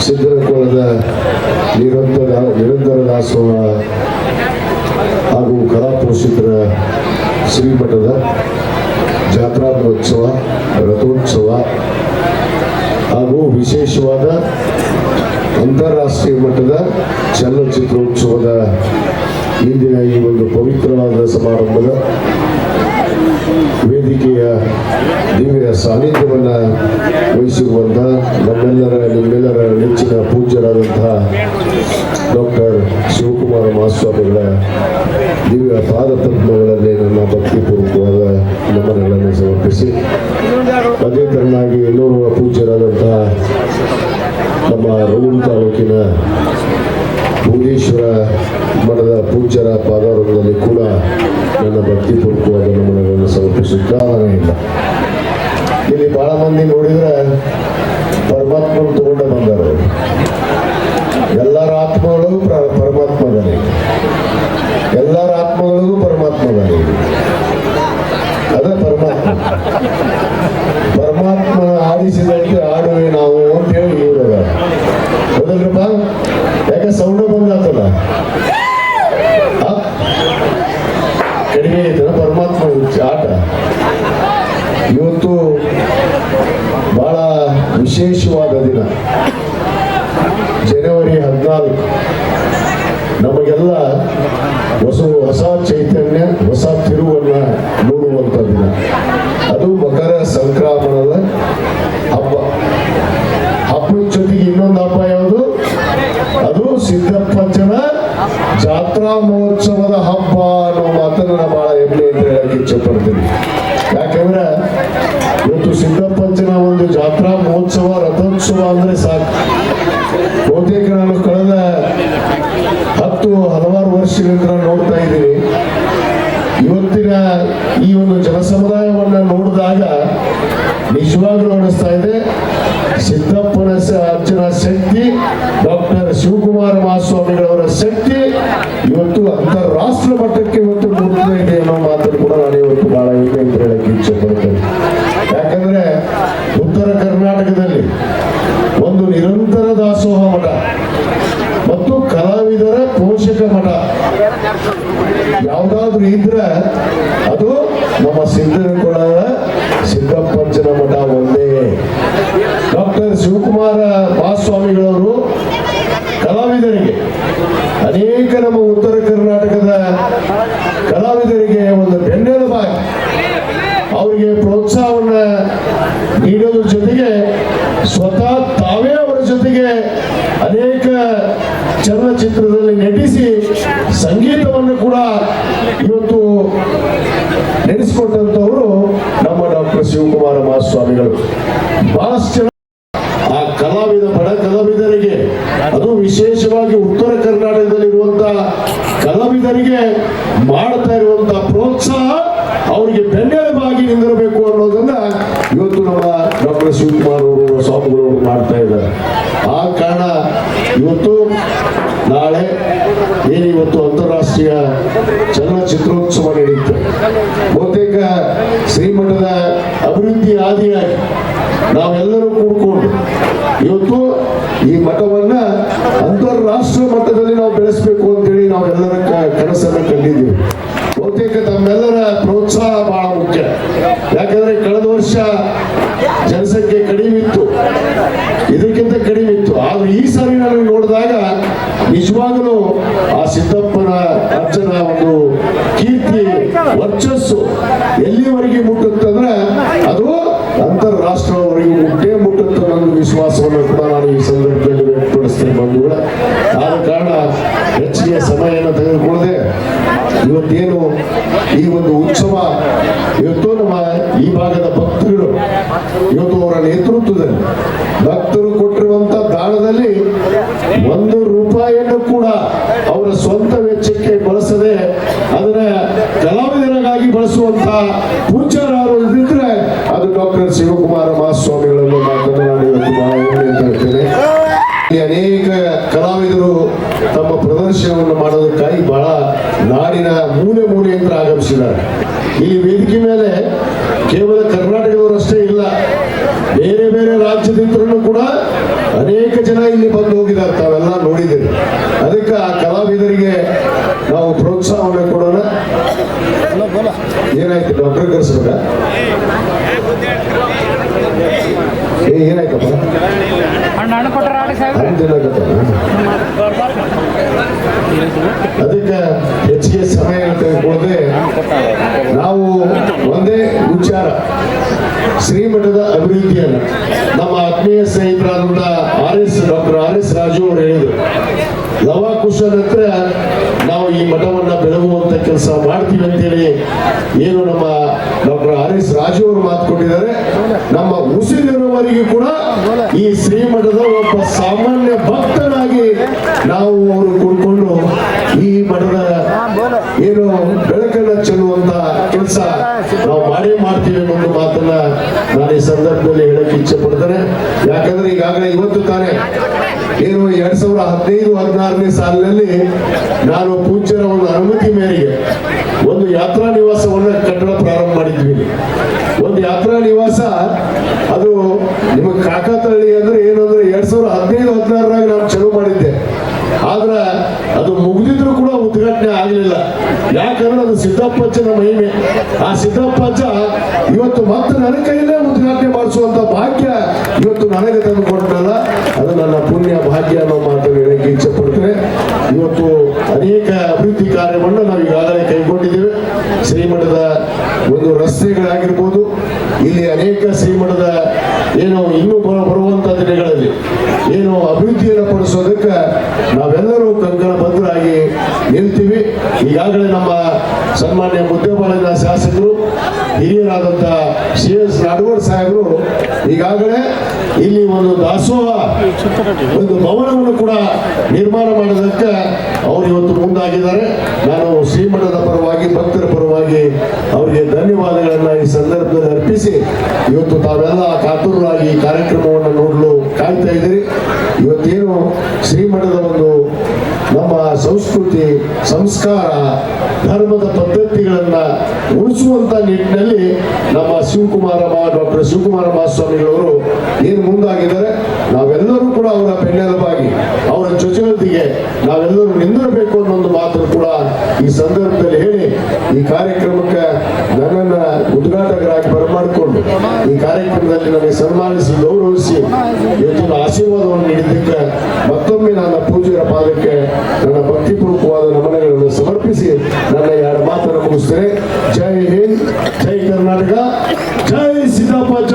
ಸಿದ್ದರಕೋಳದ ನಿರಂತರ ನಿರಂತರ ದಾಸೋಹ ಹಾಗೂ ಕಲಾ ಪೋಷಕರ ಶ್ರೀಮಠದ ಜಾತ್ರಾ ಮಹೋತ್ಸವ ರಥೋತ್ಸವ ಹಾಗೂ ವಿಶೇಷವಾದ ಅಂತಾರಾಷ್ಟ್ರೀಯ ಮಟ್ಟದ ಚಲನಚಿತ್ರೋತ್ಸವದ ಇಂದಿನ ಈ ಒಂದು ಪವಿತ್ರವಾದ ಸಮಾರಂಭದ ವೇದಿಕೆಯ ದಿವ್ಯ ಸಾನ್ನಿಧ್ಯವನ್ನು ವಹಿಸಿರುವಂಥ ನಮ್ಮೆಲ್ಲರ, ನಿಮ್ಮೆಲ್ಲರ ನೆಚ್ಚಿನ ಪೂಜ್ಯರಾದಂತಹ ಡಾಕ್ಟರ್ ಶಿವಕುಮಾರ ಮಹಾಸ್ವಾಮಿಗಳ ದಿವ್ಯ ಪಾದಪದ್ಮಗಳಲ್ಲಿ ನನ್ನ ಭಕ್ತಿಪೂರ್ವಕವಾದ ನಮನಗಳನ್ನು ಸಮರ್ಪಿಸಿ, ಅದೇ ತರನಾಗಿ ಎಲ್ಲರೂ ಪೂಜ್ಯರಾದಂತಹ ನಮ್ಮ ರೋಣ ತಾಲೂಕಿನ ಭುವನೇಶ್ವರ ಮಠದ ಪೂಜ್ಯರ ಪಾದಾರದಲ್ಲಿ ಕೂಡ ನನ್ನ ಭಕ್ತಿಪೂರ್ವಕವಾದ ನಮನಗಳನ್ನು ಸಮರ್ಪಿಸುತ್ತಾ ಇಲ್ಲ ಇಲ್ಲಿ ಬಹಳ ಮಂದಿ ನೋಡಿದ್ರೆ ಪರಮಾತ್ಮನ ತಗೊಂಡ ಬಂದರು. ಎಲ್ಲರ ಆತ್ಮಗಳು ಪ್ರ- ಪರಮಾತ್ಮದಲ್ಲಿ. ಎಲ್ಲರ ಆತ್ಮಗಳಿಗೂ ಪರಮಾತ್ಮದಲ್ಲಿ. ಅದೇ ಪರಮಾತ್ಮ ಆಡಿಸಿದಂತೆ ಆಡುವೆ ನಾವು ಅಂತ ಹೇಳಿ ಇವ್ರದ ಹೌದಲ್ರಪ್ಪ ಯಾಕೆ ಸೌಂಡ್ ಬಂದಾತಲ್ಲ ಆ? ಕಡಿಮೆ ಐತಲ್ಲ ಪರಮಾತ್ಮ ಹುಚ್ಚ ಆಟ ಇವತ್ತು ಬಹಳ ವಿಶೇಷವಾದ ದಿನ ಜನವರಿ ಹದಿನಾಲ್ಕು. ನಮಗೆಲ್ಲ ಹೊಸ ಹೊಸ ಚೈತನ್ಯ, ಹೊಸ ತಿರುವನ್ನ ನೋಡುವಂತ ದಿನ. ಅದು ಮಕರ ಸಂಕ್ರಮಣದ ಹಬ್ಬ. ಹಬ್ಬದ ಜೊತೆಗೆ ಇನ್ನೊಂದು ಹಬ್ಬ ಯಾವುದು? ಅದು ಸಿದ್ದಪ್ಪಜ್ಜನ ಜಾತ್ರಾ ಮಹೋತ್ಸವದ ಹಬ್ಬ ಅನ್ನೋ ಮಾತನ್ನ ನಾನು ಬಹಳ ಹೆಮ್ಮೆ ಅಂತ ಹೇಳಕ್ಕೆ ಇಚ್ಛೆ ಪಡ್ತೀನಿ. ಯಾಕಂದ್ರೆ, ಇವತ್ತು ಒಂದು ಜಾತ್ರಾ ಮಹೋತ್ಸವ, ರಥೋತ್ಸವ ಅಂದ್ರೆ ಸಾಕು. ಬಹುತೇಕ ನಾನು ಕಳೆದ ಹತ್ತು, ಹಲವಾರು ವರ್ಷಗಳಿಂದ ನೋಡ್ತಾ ಇದ್ದೀನಿ ಇವತ್ತಿನ ಈ ಒಂದು ಜನಸಮುದಾಯವನ್ನ ನೋಡಿದಾಗ ನಿಜವಾಗ್ಲೂ ಅನಿಸ್ತಾ ಇದೆ. ಸಿದ್ದಪ್ಪನ ಅರ್ಜುನ ಶಕ್ತಿ ನಮ್ಮ ಸಿದ್ದನಕೊಳದ ಸಿದ್ದಪ್ಪಂಚನ ಮಠ ಉತ್ತರ ಕರ್ನಾಟಕದಲ್ಲಿರುವಂತಹ ಕಲಾವಿದರಿಗೆ ಮಾಡ್ತಾ ಇರುವಂತಹ ಪ್ರೋತ್ಸಾಹ ಅವರಿಗೆ ಬೆನ್ನೆಲುಬಾಗಿ ನಿಂದಿರಬೇಕು ಅನ್ನೋದನ್ನ ಇವತ್ತು ನಮ್ಮ ಡಾಕ್ಟರ್ ಶಿವಕುಮಾರ್ ಅವರು ಸ್ವಾಮಿಗಳು ಮಾಡ್ತಾ ಇದ್ದಾರೆ. ಆ ಕಾರಣ ಇವತ್ತು ನಾಳೆ ಏನು ಇವತ್ತು ಅಂತಾರಾಷ್ಟ್ರೀಯ ಚಲನಚಿತ್ರೋತ್ಸವ ನಡೆಯುತ್ತೆ. ಬಹುತೇಕ ಶ್ರೀಮಠದ ಅಭಿವೃದ್ಧಿ ಆದಿಯಾಗಿ ನಾವೆಲ್ಲರೂ ಕೂಡ್ಕೊಂಡು ಇವತ್ತು ಈ ಮಠವನ್ನ ಅಂತಾರಾಷ್ಟ್ರೀಯ ಮಟ್ಟದಲ್ಲಿ ನಾವು ಬೆಳೆಸಬೇಕು ಅಂತೇಳಿ ನಾವೆಲ್ಲರ ಕನಸನ್ನು ಕಂಡಿದ್ದೀವಿ. ಬಹುತೇಕ ತಮ್ಮೆಲ್ಲರ ಪ್ರೋತ್ಸಾಹ ಬಹಳ ಮುಖ್ಯ. ಯಾಕಂದ್ರೆ ಕಳೆದ ವರ್ಷ ಜನಸಂಖ್ಯೆ ಕಡಿಮೆ ಇತ್ತು. ಇದಕ್ಕಿಂತ ಕಡಿಮೆ ಇತ್ತು. ಆದ್ರೆ ಈ ಸಾರಿ ನಾನು ನೋಡಿದಾಗ ನಿಜವಾಗಲೂ ಆ ಸಿದ್ದಪ್ಪನ ಅರ್ಜನ ಒಂದು ಕೀರ್ತಿ, ವರ್ಚಸ್ಸು ಎಲ್ಲಿವರೆಗೆ ಮುಟ್ಟುತ್ತಂದ್ರೆ ಅದು ಅಂತಾರಾಷ್ಟ್ರವರೆಗೂ ಮುಟ್ಟೇ ಮುಟ್ಟುತ್ತೆ ನನ್ನ ವಿಶ್ವಾಸವನ್ನು ಕೂಡ ನಾನು ಈ ಸಂದರ್ಭದಲ್ಲಿ ವ್ಯಕ್ತಪಡಿಸ್ತೇನೆ ಬಂಧುಗಳ. ಆದ ಕಾರಣ ಹೆಚ್ಚಿಗೆ ಸಮಯವನ್ನು ತೆಗೆದುಕೊಳ್ಳದೆ ಇವತ್ತೇನು ಈ ಒಂದು ಉತ್ಸವ, ಇವತ್ತು ನಮ್ಮ ಈ ಭಾಗದ ಭಕ್ತರು ಇವತ್ತು ಅವರ ನೇತೃತ್ವದಲ್ಲಿ ಭಕ್ತರು ಕೊಟ್ಟಿರುವಂತ ದಾನದಲ್ಲಿ ಒಂದು ರೂಪಾಯಿಯನ್ನು ಕೂಡ ಅವರ ಸ್ವಂತ ವೆಚ್ಚಕ್ಕೆ ಬಳಸದೆ ಅದನ್ನ ಕಲಾವಿದರಿಗಾಗಿ ಬಳಸುವಂತ ಪೂಜ್ಯರಾರು ಇದ್ದಿದ್ರೆ ಅದು ಡಾಕ್ಟರ್ ಶಿವಕುಮಾರ ಮಹಾಸ್ವಾಮಿಗಳನ್ನು ಮಾತನ್ನು ನಾನು ಇವತ್ತು ಬಹಳ ಹೆಮ್ಮೆ ಅಂತ ಹೇಳ್ತೇನೆ ಈ ಅನೇಕ ಕಲಾವಿದರು ಪ್ರದರ್ಶನವನ್ನು ಮಾಡೋದಕ್ಕಾಗಿ ಬಹಳ ನಾಡಿನ ಮೂಲೆ ಮೂಲೆಯಿಂದ ಆಗಮಿಸಿದ್ದಾರೆ. ಈ ವೇದಿಕೆ ಮೇಲೆ ಕೇವಲ ಕರ್ನಾಟಕದವರಷ್ಟೇ ಇಲ್ಲ ಬೇರೆ ಬೇರೆ ರಾಜ್ಯದಿಂದಲೂ ಕೂಡ ಅನೇಕ ಜನ ಇಲ್ಲಿ ಬಂದು ಹೋಗಿದ್ದಾರೆ. ತಾವೆಲ್ಲ ನೋಡಿದ್ದೀರಿ. ಅದಕ್ಕೆ ಆ ಕಲಾವಿದರಿಗೆ ನಾವು ಪ್ರೋತ್ಸಾಹವನ್ನು ಕೊಡೋಣ. ಏನಾಯ್ತು ಡಾಕ್ಟರ್ ಕರೆಸ್ಬೇಕಾ? ಏನಾಯ್ತಪ್ಪ? ಅದಕ್ಕೆ ಹೆಚ್ಚಿಗೆ ಸಮಯ ತೆಗೆದುಕೊಳ್ಳದೆ ನಾವು ಒಂದೇ ವಿಚಾರ. ಶ್ರೀಮಠದ ಅಭಿವೃದ್ಧಿಯನ್ನು. ನಮ್ಮ ಆತ್ಮೀಯ ಸ್ನೇಹಿತರಾದಂಥ R S doctor R S Raju ಅವರು ಹೇಳಿದರು ಲವಾಕುಶ ನಂತರ ನಾವು ಈ ಮಠವನ್ನ ಬೆಳಗುವಂತ ಕೆಲಸ ಮಾಡ್ತೀವಿ ಅಂತೇಳಿ ಏನು ನಮ್ಮ ಡಾಕ್ಟರ್ ಆರ್ ಎಸ್ ರಾಜು ಅವರು ಮಾತುಕೊಂಡಿದ್ದಾರೆ ನಮ್ಮ ಉಸಿರಿನವರಿಗೂ ಕೂಡ ಈ ಶ್ರೀಮಠದ ಒಬ್ಬ ಸಾಮಾನ್ಯ ಭಕ್ತನಾಗಿ ನಾವು ಅವರು ಕುಡ್ಕೊಂಡು ಈ ಮಠದ ಏನು ಬೆಳಕನ್ನ ಚೆಲ್ಲುವಂತ ಕೆಲಸ ನಾವು ಮಾಡೇ ಮಾಡ್ತೀವಿ ಅನ್ನೋ ಒಂದು ಮಾತನ್ನ ನಾನು ಈ ಸಂದರ್ಭದಲ್ಲಿ ಹೇಳಕ್ಕೆ ಇಚ್ಛೆ ಪಡ್ತೇನೆ ಯಾಕಂದ್ರೆ ಈಗಾಗಲೇ ಇವತ್ತು ತಾನೇ ಏನು ಎರಡ್ ಸಾವಿರದ ಹದಿನೈದು, ಹದಿನಾರನೇ ಸಾಲಿನಲ್ಲಿ ನಾನು ಪೂಜ್ಯರ ಒಂದು ಅನುಮತಿ ಮೇರೆಗೆ ಒಂದು ಯಾತ್ರಾ ನಿವಾಸವನ್ನು ಕಟ್ಟಡ ಪ್ರಾರಂಭ ಮಾಡಿದ್ವಿ. ಒಂದು ಯಾತ್ರಾ ನಿವಾಸ, ಅದು ನಿಮಗೆ ಕಾಕತಳ್ಳಿ ಅಂದ್ರೆ ಏನು ಅಂದ್ರೆ ಎರಡ್ ಸಾವಿರದ ಹದಿನೈದು, ಹದಿನಾರರಾಗ ನಾನು ಚಲೋ ಮಾಡಿದ್ದೆ ಆದ್ರ ಅದು ಮುಗಿದಿದ್ರು ಕೂಡ ಉದ್ಘಾಟನೆ ಆಗಲಿಲ್ಲ ಯಾಕಂದ್ರೆ ಅದು ಸಿದ್ದಪ್ಪಜ್ಜನ ಮಹಿಮೆ. ಆ ಸಿದ್ದಪ್ಪಜ್ಜ ಇವತ್ತು ಮತ್ತೆ ನನ್ನ ಕೈಯಲ್ಲೇ ಉದ್ಘಾಟನೆ ಮಾಡಿಸುವಂತ ಭಾಗ್ಯ ಇವತ್ತು ನನಗೆ ತಂದು ಕೊಟ್ಟನಲ್ಲ. ಅದು ನನ್ನ ಪುಣ್ಯ ಭಾಗ್ಯ ಅನ್ನೋ ಮಾತು ಹೇಳಕ್ಕೆ ಇಚ್ಛೆ ಪಡ್ತೇನೆ ಇವತ್ತು ಅನೇಕ ಅಭಿವೃದ್ಧಿ ಕಾರ್ಯವನ್ನು ನಾವು ಈಗಾಗಲೇ ಕೈಗೊಂಡಿದ್ದೇವೆ. ಶ್ರೀಮಠದ ಒಂದು ರಸ್ತೆಗಳಾಗಿರ್ಬೋದು, ಇಲ್ಲಿ ಅನೇಕ ಶ್ರೀಮಠದ ಏನು ಇನ್ನೂ ಬರ ಬರುವಂತ ದಿನಗಳಲ್ಲಿ ಏನು ಅಭಿವೃದ್ಧಿಯನ್ನು ಪಡಿಸೋದಕ್ಕೆ ನಾವೆಲ್ಲರೂ ಕಂಕಣ ಭದ್ರಾಗಿ ನಿಲ್ತೀವಿ ಈಗಾಗಲೇ ನಮ್ಮ ಸನ್ಮಾನ್ಯ ಮುದ್ದೆಪಾಳಿನ ಶಾಸಕರು ಹಿರಿಯರಾದಂಥ ಸಿ ಎಸ್ ನಾಡಗೌಡ ಸಾಹೇಬರು ಈಗಾಗಲೇ ಇಲ್ಲಿ ಒಂದು ದಾಸೋಹ, ಒಂದು ಭವನವನ್ನು ಕೂಡ ನಿರ್ಮಾಣ ಮಾಡೋದಕ್ಕೆ ಅವರು ಇವತ್ತು ಮುಂದಾಗಿದ್ದಾರೆ. ನಾನು ಶ್ರೀಮಠದ ಪರವಾಗಿ, ಭಕ್ತರ ಪರವಾಗಿ ಅವರಿಗೆ ಧನ್ಯವಾದಗಳನ್ನ ಈ ಸಂದರ್ಭದಲ್ಲಿ ಅರ್ಪಿಸಿ, ಇವತ್ತು ತಾವೆಲ್ಲ ಕಾತುರರಾಗಿ ಕಾರ್ಯಕ್ರಮವನ್ನು ನೋಡಲು ಕಾಯ್ತಾ ಇದ್ದೀರಿ. ಇವತ್ತೇನು ಶ್ರೀಮಠದ ಒಂದು ಸಂಸ್ಕೃತಿ, ಸಂಸ್ಕಾರ, ಧರ್ಮದ ಪದ್ಧತಿಗಳನ್ನ ಉಳಿಸುವಂತ ನಿಟ್ಟಿನಲ್ಲಿ ನಮ್ಮ ಶಿವಕುಮಾರ ಮಾ, ಡಾಕ್ಟರ್ ಶಿವಕುಮಾರ ಮಹಾಸ್ವಾಮಿಗಳವರು ಏನು ಮುಂದಾಗಿದ್ದಾರೆ, ನಾವೆಲ್ಲರೂ ಕೂಡ ಅವರ ಬೆನ್ನೆಲುಬಾಗಿ, ಅವರ ಜೊತೆಯೊಂದಿಗೆ ನಾವೆಲ್ಲರೂ ನಿಂದಿರಬೇಕು ಅನ್ನೋ ಒಂದು ಮಾತನ್ನು ಕೂಡ ಈ ಸಂದರ್ಭದಲ್ಲಿ ಹೇಳಿ ಈ ಕಾರ್ಯಕ್ರಮಕ್ಕೆ ಬರಮಾಡಿಕೊಂಡು ಈ ಕಾರ್ಯಕ್ರಮದಲ್ಲಿ ನನಗೆ ಸನ್ಮಾನಿಸಿ ಗೌರವಿಸಿ ಇವತ್ತಿನ ಆಶೀರ್ವಾದವನ್ನು ನೀಡಿದ್ದಕ್ಕೆ ಮತ್ತೊಮ್ಮೆ ನನ್ನ ಪೂಜೆಯ ಪಾದಕ್ಕೆ ನನ್ನ ಭಕ್ತಿಪೂರ್ವಕವಾದ ನಮನಗಳನ್ನು ಸಮರ್ಪಿಸಿ ನನ್ನ ಎರಡು ಮಾತನ್ನು ಮುಗಿಸ್ತೇನೆ ಜೈ ಹಿಂದ್ ಜೈ ಕರ್ನಾಟಕ ಜೈ ಸಿದ್ದಪ್ಪಜ್ಜ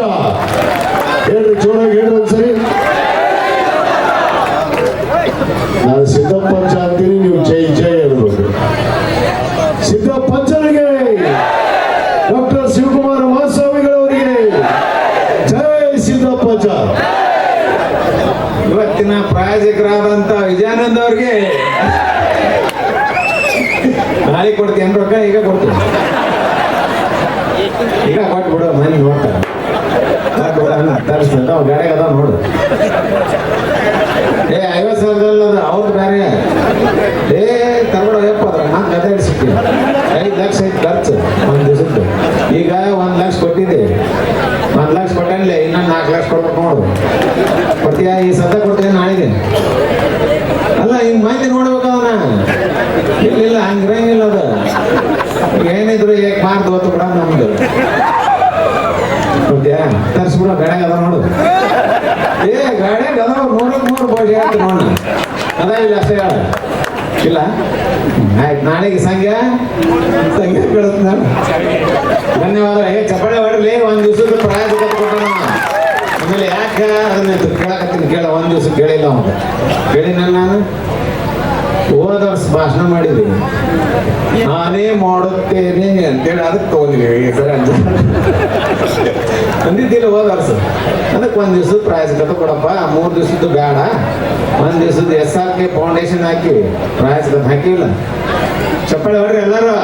ಹೇಳ್ರಿ ಜೋರಾಗಿ ಹೇಳ್ರಿ ಒಂದ್ಸರಿ ನಾನು ಸಿದ್ದಪ್ಪಜ್ಜ ಅಂತೀನಿ ನೀವು ಜೈ ಜೈ ಹೇಳ್ಬೋದು ಸಿದ್ದಪ್ಪಜ್ಜನಿಗೆ ಡಾಕ್ಟರ್ ಶಿವಕುಮಾರ ಮಹಾಸ್ವಾಮಿಗಳವರಿಗೆ ಜೈ ಸಿದ್ದಪ್ಪಜ್ಜ ಇವತ್ತಿನ ಪ್ರಾಯೋಜಕರಾದಂತ ವಿಜಯಾನಂದ್ ಅವ್ರಿಗೆ ನಾಳೆ ಕೊಡ್ತೀನಿ ರೊಕ್ಕ ಈಗ ಕೊಡ್ತೀನಿ ಈಗ ಕೊಟ್ಟು ಬಿಡು ಮನೆ ನೋಡ್ತಾರೆ ತರಿಸ್ಬೇಕು ಅವ್ನು ಗಾಡಿಗೆ ಅದಾವ ನೋಡು ಏ, ಐವತ್ತು ಸಾವಿರದಲ್ಲಿ ಅದು ಅವ್ರದ್ದು ಬೇರೆ ಏ ತಗೊಂಡು ಯಪ್ಪ ಅದ್ರ ನಾನು ಕತೆ ಹಿಡಿಸಿರ್ತೀನಿ ಐದು ಲಕ್ಷ ಐದು ಖರ್ಚು, ಒಂದ್ ದಿವಸದ್ದು. ಈಗ ಒಂದ್ ಲಕ್ಷ ಕೊಟ್ಟಿದ್ದೆ. ಒಂದು ಲಕ್ಷ ಕೊಟ್ಟಲ್ಲಿ ಇನ್ನೊಂದು ನಾಲ್ಕು ಲಕ್ಷ ಕೊಡ್ಬೇಕು ನೋಡು. ಕೊಡ್ತೀಯ? ಈ ಸದ್ದ ಕೊಡ್ತೀನಿ ನಾಳಿದೆ ಅಲ್ಲ ಹಿಂಗ್ ಮಾಹಿತಿ ನೋಡ್ಬೇಕು ಅವನ ಇಲ್ಲ ಇಲ್ಲ ಹಂಗಿರಂಗಿಲ್ಲ ಅದು. ಏನಿದ್ರು ಏಕ್ ಮಾರ್ದು ಹೊತ್ತು ಬಿಡ ನಮ್ದು. ಕೊಡ್ತೀಯಾ ತರ್ಸ್ಬಿಡ ಗಾಡ್ಯಾಗ ಅದ ನೋಡು. ಏ ಗಾಡ್ಯಾಗ ಅದಾವ ನೋಡಕ್ ನೋಡು ಬೋಜ್ ಅಂತ ನೋಡಿ. ಅದ ಇಲ್ಲ, ಅಷ್ಟೇ ಹೇಳ. ಇಲ್ಲ? ಆಯ್ತು, ನಾಳೆಗೆ ಸಂಘ ಸಂಘ ಕೇಳುತ್ತ ಧನ್ಯವಾದ. ಏ ಚಪ್ಪಾಳೆ ಹೊಡ್ರಿ, ಒಂದ್ ದಿವಸದ ಪ್ರಾಯ ಕೊಟ್ಟ ಆಮೇಲೆ ಯಾಕೆ ಅದನ್ನ ಕೇಳಕತ್ತೀನಿ ಕೇಳ, ಒಂದು ದಿವಸ ಕೇಳಿಲ್ಲ ಅವನು. ಕೇಳಿನ ನಾನು? ಹೋದ ವರ್ಷ ಭಾಷಣ ಮಾಡಿದ್ವಿ ನಾನೇ ಮಾಡುತ್ತೇನೆ ಅಂತೇಳಿ ಅದಕ್ಕೆ ತಗೊಂಡ್ವಿ ಈ ಸರಿ ಅಂತ. ಅಂದಿದ್ದಿಲ್ಲ ಹೋದ ವರ್ಷ ಅದಕ್ಕೆ ಒಂದ್ ದಿವಸದ ಪ್ರಾಯಸ್ಕತ ಕೊಡಪ್ಪ, ಮೂರ್ ದಿವಸದ್ದು ಬೇಡ. ಒಂದ್ ದಿವಸದ ಎಸ್ ಆರ್ ಕೆ ಫೌಂಡೇಶನ್ ಹಾಕಿವಿ ಪ್ರಾಯಸ್ಕತ ಹಾಕಿಲ್ಲ. ಚಪ್ಪಾಳೆ ಹೊಡ್ರಿ ಎಲ್ಲರೂ.